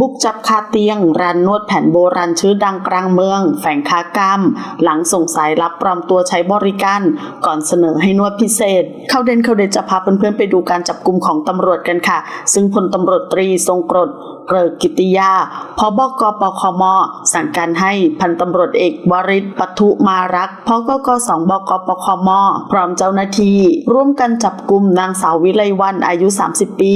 บุกจับคาเตียงร้านนวดแผนโบราณชื่อดังกลางเมือง แฝงคากรรม หลังส่งสายรับปลอมตัวใช้บริการ ก่อนเสนอให้นวดพิเศษ เข้าเด่นเข้าเด่นจะพาเพื่อนๆไปดูการจับกลุ่มของตำรวจกันค่ะ ซึ่งพลตำรวจตรีทรงกรด เกริกกิติยาพบกปคม สั่งการให้พันตำรวจเอกวริศปทุมารักพกกสองบกปคม พร้อมเจ้าหน้าที่ร่วมกันจับกลุ่มนางสาววิไลวันอายุ 30 ปี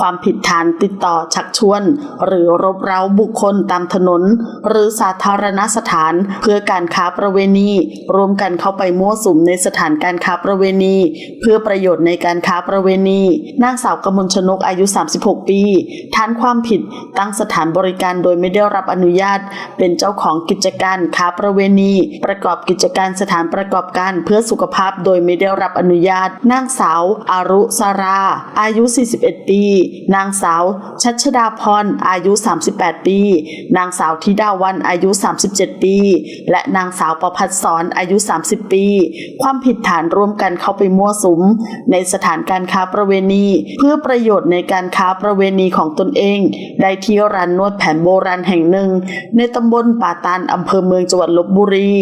ความผิดฐานติดต่อชักชวน หรือรบเร้าบุคคลตามถนน หรือสาธารณสถานเพื่อการค้าประเวณีร่วมกันเข้าไปมั่วสุมในสถานการค้าประเวณี เพื่อประโยชน์ในการค้าประเวณีนางสาวกมลชนกอายุ 36 ปีฐานความผิดตั้งสถานบริการโดยไม่ได้รับอนุญาต เป็นเจ้าของกิจการค้าประเวณี ประกอบกิจการสถานประกอบการเพื่อสุขภาพโดยไม่ได้รับอนุญาต นางสาว อารุสารา อายุ 41 ปี นางสาว ชัชดาพร อายุ 38 ปี นางสาวธิดาวัน อายุ 37 ปี และนางสาวประพัฒสอน อายุ 30 ปี ความผิดฐานร่วมกันเข้าไปมั่วสุม ในสถานการค้าประเวณี เพื่อประโยชน์ในการค้าประเวณีของตนเองได้ที่ร้านนวดแผนโบราณแห่งหนึ่ง ในตำบลป่าตานอำเภอเมืองจังหวัดลบบุรี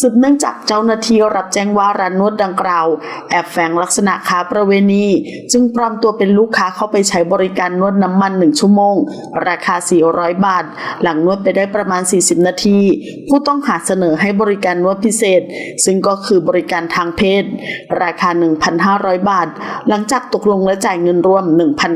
สืบเนื่องจากเจ้าหน้าที่รับแจ้งว่าร้านนวดดังกล่าว แอบแฝงลักษณะค้าประเวณี จึงปลอมตัวเป็นลูกค้าเข้าไปใช้บริการนวดน้ำมัน1ชั่วโมง ราคา 400 บาท หลังนวดไปได้ประมาณ 40 นาที ผู้ต้องหาเสนอให้บริการนวดพิเศษ ซึ่งก็คือบริการทางเพศ ราคา 1,500 บาท หลังจากตกลงและจ่ายเงินรวม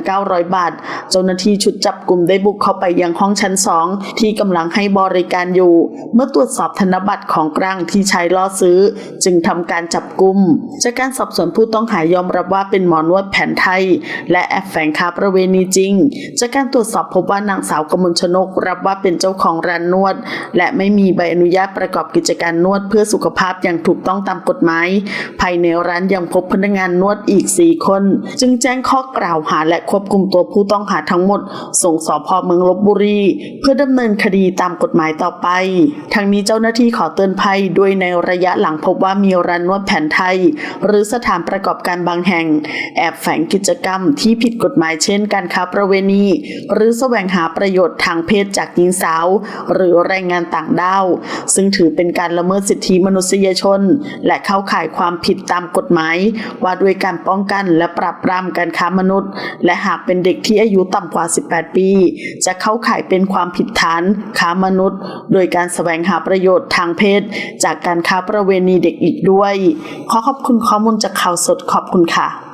1,900 บาท เจ้าหน้าที่ชุดจับกลุ่มได้บุกเข้าไปยังห้องชั้น2ที่กำลังให้บริการอยู่ เมื่อตรวจสอบธนบัตรของกลางที่ใช้ล่อซื้อ จึงทำการจับกลุ่มจากการสอบสวนผู้ต้องหายอมรับว่าเป็นหมอนวดแผนไทย และแอบแฝงค้าประเวณีจริง จากการตรวจสอบพบว่านางสาวกมลชนกรับว่าเป็นเจ้าของร้านนวด และไม่มีใบอนุญาตประกอบกิจการนวดเพื่อสุขภาพอย่างถูกต้องตามกฎหมาย ภายในร้านยังพบพนักงานนวดอีก 4 คน จึงแจ้งข้อกล่าวหาและควบคุมตัวผู้ต้องหาทั้งหมดส่งสพเมืองลบบุรี เพื่อดำเนินคดีตามกฎหมายต่อไปทางนี้เจ้าหน้าที่ขอเตือนภัยด้วยในระยะหลังพบว่ามีร้านนวดแผนไทย หรือสถานประกอบการบางแห่ง แอบแฝงกิจกรรมที่ผิดกฎหมายเช่นการค้าประเวณี หรือแสวงหาประโยชน์ทางเพศจากหญิงสาว หรือแรงงานต่างด้าว ซึ่งถือเป็นการละเมิดสิทธิมนุษยชน และเข้าข่ายความผิดตามกฎหมาย ว่าด้วยการป้องกันและปราบปรามการค้ามนุษย์ และหากเป็นเด็กที่อายุต่ำกว่า 18 ปีจะเข้าข่ายเป็นความผิดฐานค้ามนุษย์ โดยการแสวงหาประโยชน์ทางเพศ จากการค้าประเวณีเด็กอีกด้วย ขอขอบคุณข้อมูลจากข่าวสดขอบคุณค่ะ